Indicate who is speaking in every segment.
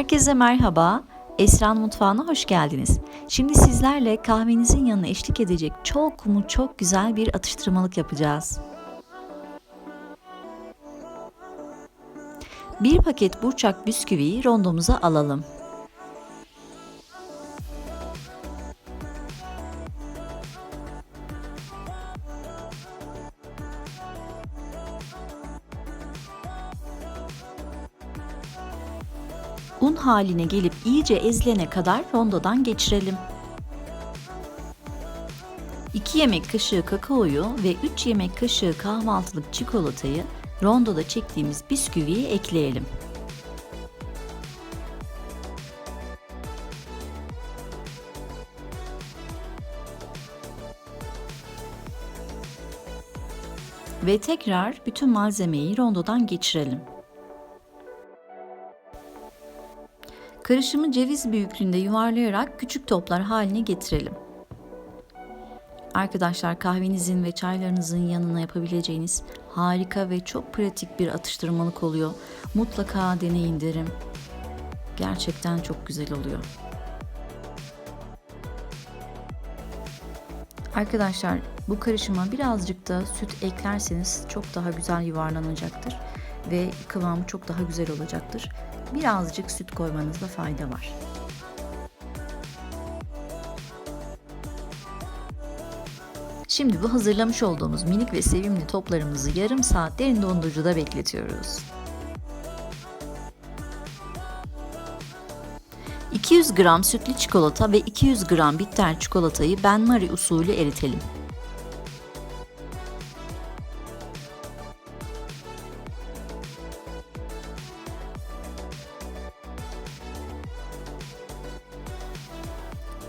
Speaker 1: Herkese merhaba. Esra'nın mutfağına hoş geldiniz. Şimdi sizlerle kahvenizin yanına eşlik edecek çok mu çok güzel bir atıştırmalık yapacağız. Bir paket burçak bisküviyi rondomuza alalım. Un haline gelip iyice ezilene kadar rondodan geçirelim. 2 yemek kaşığı kakaoyu ve 3 yemek kaşığı kahvaltılık çikolatayı rondoda çektiğimiz bisküviye ekleyelim. Ve tekrar bütün malzemeyi rondodan geçirelim. Karışımı ceviz büyüklüğünde yuvarlayarak küçük toplar haline getirelim. Arkadaşlar kahvenizin ve çaylarınızın yanına yapabileceğiniz harika ve çok pratik bir atıştırmalık oluyor. Mutlaka deneyin derim. Gerçekten çok güzel oluyor. Arkadaşlar bu karışıma birazcık da süt eklerseniz çok daha güzel yuvarlanacaktır ve kıvamı çok daha güzel olacaktır. Birazcık süt koymanızda fayda var. Şimdi bu hazırlamış olduğumuz minik ve sevimli toplarımızı yarım saat derin dondurucuda bekletiyoruz. 200 gram sütlü çikolata ve 200 gram bitter çikolatayı benmari usulü eritelim.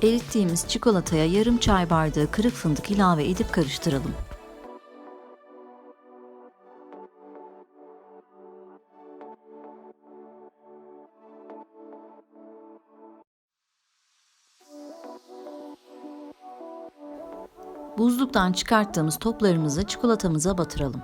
Speaker 1: Erittiğimiz çikolataya yarım çay bardağı kırık fındık ilave edip karıştıralım. Buzluktan çıkarttığımız toplarımızı çikolatamıza batıralım.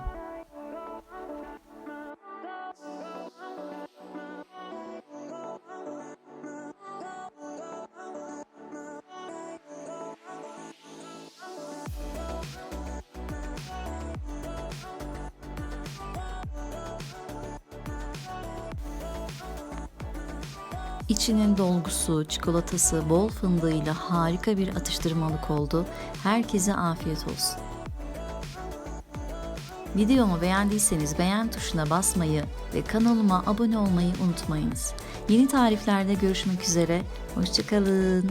Speaker 1: İçinin dolgusu, çikolatası, bol fındığıyla harika bir atıştırmalık oldu. Herkese afiyet olsun. Videomu beğendiyseniz beğen tuşuna basmayı ve kanalıma abone olmayı unutmayınız. Yeni tariflerde görüşmek üzere. Hoşçakalın.